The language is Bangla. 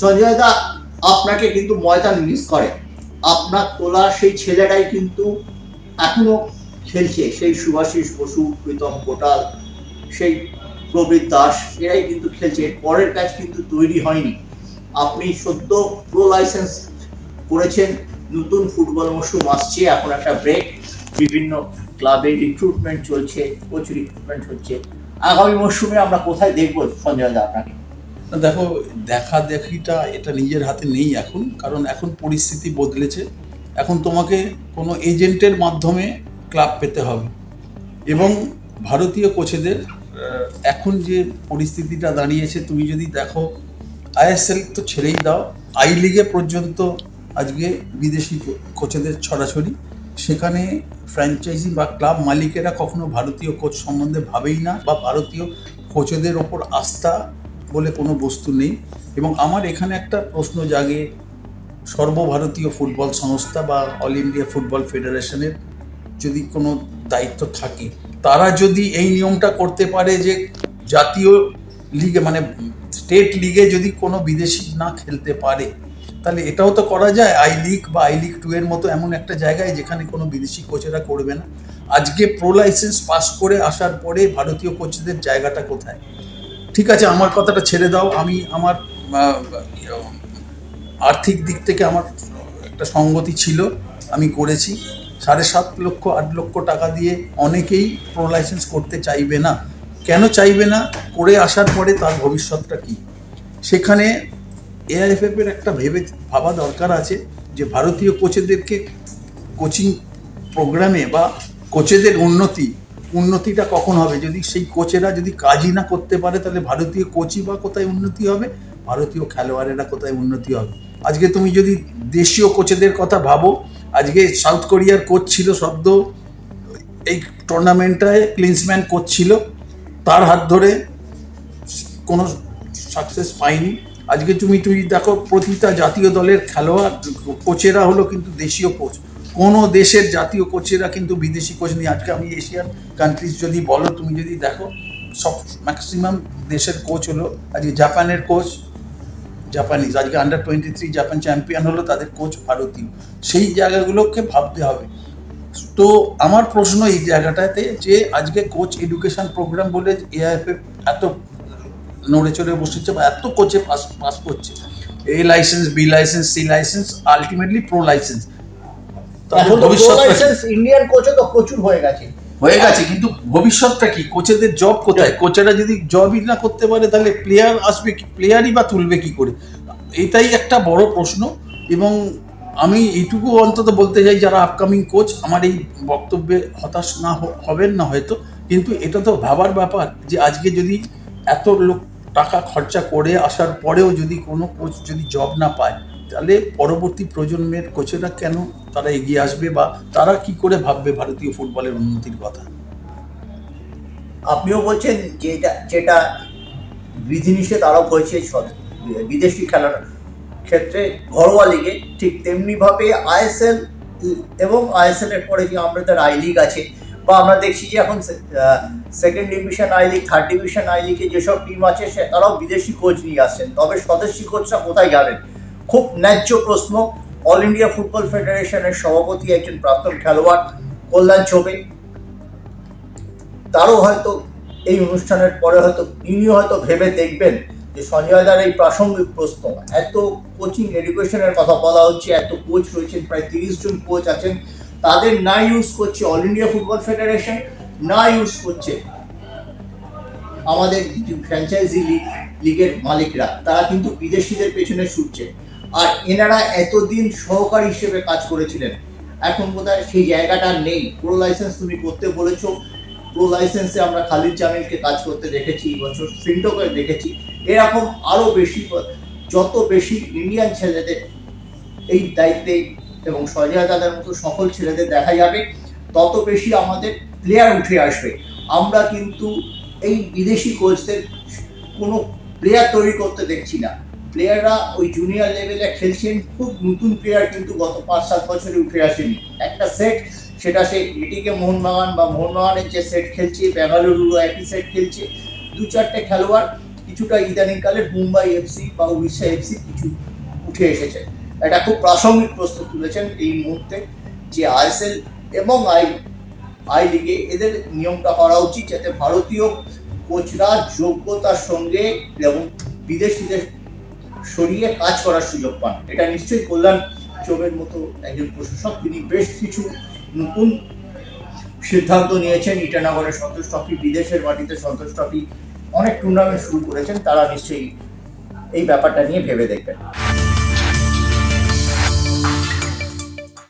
সঞ্জয় দা আপনাকে কিন্তু ময়দান মিস করে। আপনার তোলা সেই ছেলেটাই কিন্তু এখনও খেলছে। সেই সুভাষিস বসু, প্রীতম কোটাল, সেই প্রবীর দাস, এরাই কিন্তু খেলছে। পরের ব্যাচ কিন্তু তৈরি হয়নি। আপনি সদ্য প্রো লাইসেন্স করেছেন। নতুন ফুটবল মরশুম আসছে। এখন একটা ব্রেক বিভিন্ন ক্লাবে রিক্রুটমেন্ট চলছে কোচ রিক্রুটমেন্ট হচ্ছে। আগামী মরশুমে আমরা কোথায় দেখব সঞ্জয় দা আপনাকে? দেখো দেখা দেখিটা এটা নিজের হাতে নেই এখন, কারণ এখন পরিস্থিতি বদলেছে। এখন তোমাকে কোনো এজেন্টের মাধ্যমে ক্লাব পেতে হবে। এবং ভারতীয় কোচেদের এখন যে পরিস্থিতিটা দাঁড়িয়েছে, তুমি যদি দেখো আইএসএল তো ছেড়েই দাও, আই লিগে পর্যন্ত আজকে বিদেশি কোচেদের ছড়াছড়ি। সেখানে ফ্র্যাঞ্চাইজি বা ক্লাব মালিকেরা কখনো ভারতীয় কোচ সম্বন্ধে ভাবেই না, বা ভারতীয় কোচেদের ওপর আস্থা বলে কোনো বস্তু নেই। এবং আমার এখানে একটা প্রশ্ন জাগে, সর্বভারতীয় ফুটবল সংস্থা বা অল ইন্ডিয়া ফুটবল ফেডারেশনের যদি কোনো দায়িত্ব থাকে, তারা যদি এই নিয়মটা করতে পারে যে জাতীয় লিগে মানে স্টেট লিগে যদি কোনো বিদেশি না খেলতে পারে, তাহলে এটাও তো করা যায়। আই লিগ বা আই লিগ টু এর মতো এমন একটা জায়গায় যেখানে কোনো বিদেশি কোচেরা করবে না। আজকে প্রো লাইসেন্স পাস করে আসার পরে ভারতীয় কোচদের জায়গাটা কোথায়? ঠিক আছে, আমার কথাটা ছেড়ে দাও। আমি আমার আর্থিক দিক থেকে আমার একটা সঙ্গতি ছিল, আমি করেছি। সাড়ে সাত লক্ষ, আট লক্ষ টাকা দিয়ে অনেকেই প্রো লাইসেন্স করতে চাইবে না। কেন চাইবে না? করে আসার পরে তার ভবিষ্যৎটা কি? সেখানে এআইএফএফ এর একটা ভেবে ভাবা দরকার আছে যে ভারতীয় কোচেদেরকে কোচিং প্রোগ্রামে বা কোচেদের উন্নতি উন্নতিটা কখন হবে? যদি সেই কোচেরা যদি কাজই না করতে পারে, তাহলে ভারতীয় কোচই বা কোথায় উন্নতি হবে? ভারতীয় খেলোয়াড়েরা কোথায় উন্নতি হবে? আজকে তুমি যদি দেশীয় কোচেদের কথা ভাবো, আজকে সাউথ কোরিয়ার কোচ ছিল শব্দ, এই টুর্নামেন্টটায় ক্লিন্সম্যান কোচ ছিল, তার হাত ধরে কোনো সাকসেস পাইনি আজকে তুমি তুমি দেখো, প্রতিটা জাতীয় দলের খেলোয়াড়, কোচেরা হলো কিন্তু দেশীয় কোচ। কোনো দেশের জাতীয় কোচেরা কিন্তু বিদেশি কোচ নেই। আজকে আমি এশিয়ান কান্ট্রিজ যদি বলো, তুমি যদি দেখো, সব ম্যাক্সিমাম দেশের কোচ হলো, আজকে জাপানের কোচ জাপানিজ আজকে under twenty three Japan champion হলো তাদের কোচ ভারতীয়। সেই জায়গাগুলোকে ভাবতে হবে। তো আমার প্রশ্ন এই জায়গাটাতে যে আজকে কোচ এডুকেশন প্রোগ্রাম বলে এআইএফএফ এত নড়ে চড়ে বসেছে বা এত কোচে পাস পাস করছে। A licence B licence C licence ultimately pro licence এখন ভবিষ্যৎ ইন্ডিয়ান কোচও তো প্রচুর হয়ে গেছে। হয়ে গেছে কিন্তু ভবিষ্যৎটা কি? কোচেদের জব কোথায়? কোচেরা যদি জবই না করতে পারে তাহলে প্লেয়ার আসবে কি? প্লেয়ারই বা তুলবে কি করে? এটাই একটা বড় প্রশ্ন এবং আমি এইটুকু অন্তত বলতে চাই যারা আপকামিং কোচ আমার এই বক্তব্যে হতাশ না হবেন না হয়তো কিন্তু এটা তো ভাবার ব্যাপার যে আজকে যদি এত লোক টাকা খরচা করে আসার পরেও যদি কোনো কোচ যদি জব না পায় তাহলে পরবর্তী প্রজন্মের কোচেরা কেন তারা এগিয়ে আসবে বা তারা কি করে ভাববে ভারতীয় ফুটবলের উন্নতির কথা? আপনিও বলছেন যে এটা, যেটা বিধিনিষেধ আরোপ হয়েছে বিদেশি খেলার ক্ষেত্রে, ঘরোয়া লিগে ঠিক তেমনি ভাবে আইএসএল এবং আইএসএল এর পরে যে আমাদের আই লিগ আছে বা আমরা দেখছি যে এখন second division I league third division I লিগে যেসব টিম আছে সে, তারাও বিদেশি কোচ নিয়ে আসছেন। তবে স্বদেশি কোচরা কোথায় যাবেন? খুব ন্যায্য প্রশ্ন। অল ইন্ডিয়া ফুটবল ফেডারেশনের সভাপতি একজন প্রাক্তন খেলোয়াড়, কল্যাণ চোবে। তারও হয়তো এই অনুষ্ঠানের পরে হয়তো ইনিও হয়তো ভেবে দেখবেন যে সঞ্জয় দার এই প্রাসঙ্গিক প্রশ্ন। এত কোচিং এডুকেশনের কথা বলা হচ্ছে, এত কোচ রয়েছেন, প্রায় তিরিশ জন কোচ আছেন। তাদের না ইউজ করছে অল ইন্ডিয়া ফুটবল ফেডারেশন না ইউজ করছে আমাদের ফ্র্যাঞ্চাইজি লিগ লিগের মালিকরা। তারা কিন্তু বিদেশিদের পেছনে ছুটছে। আর এনারা এতদিন সহকারী হিসেবে কাজ করেছিলেন। এখন বোধহয় সেই জায়গাটা নেই। প্রো লাইসেন্স তুমি করতে বলেছ। প্রো লাইসেন্সে আমরা খালিদ জামিলকে কাজ করতে দেখেছি বছর সিন্টোকে দেখেছি। এরকম আরও বেশি, যত বেশি ইন্ডিয়ান ছেলেদের এই দায়িত্বে এবং সজয়া দাদার মতো সকল ছেলেদের দেখা যাবে, তত বেশি আমাদের প্লেয়ার উঠে আসবে। আমরা কিন্তু এই বিদেশি কোচদের কোনো প্লেয়ার তৈরি করতে দেখছি না। প্লেয়াররা ওই জুনিয়র লেভেলে খেলছেন, খুব নতুন প্লেয়ার কিন্তু গত পাঁচ, সাত বছরে উঠে আসেনি। একটা সেট সেটা সে এটিকে মোহনবাগান বা মোহনবাগানের যে সেট খেলছে বেঙ্গালুরু একই সেট খেলছে। দু চারটে খেলোয়াড়, কিছুটা ইদানিংকালে মুম্বাই এফসি বা উড়িষ্যা এফসি কিছু উঠে এসেছে। এটা খুব প্রাসঙ্গিক প্রশ্ন তুলেছেন এই মুহূর্তে যে আইএসএল এবং আই আই লিগে এদের নিয়মটা করা উচিত যাতে ভারতীয় কোচরা যোগ্যতার সঙ্গে এবং বিদেশিদের সরিয়ে কাজ করার সুযোগ পান। এটা নিশ্চয়ই কল্যাণ চোবের মতো একজন প্রশাসক, তিনি বেশ কিছু নতুন সিদ্ধান্ত নিয়েছেন। ইটানগরে সন্তোষ ট্রফি, বিদেশের মাটিতে সন্তোষ ট্রফি, অনেক টুর্নামেন্ট শুরু করেছেন, তারা নিশ্চয়ই এই ব্যাপারটা নিয়ে ভেবে দেখবেন।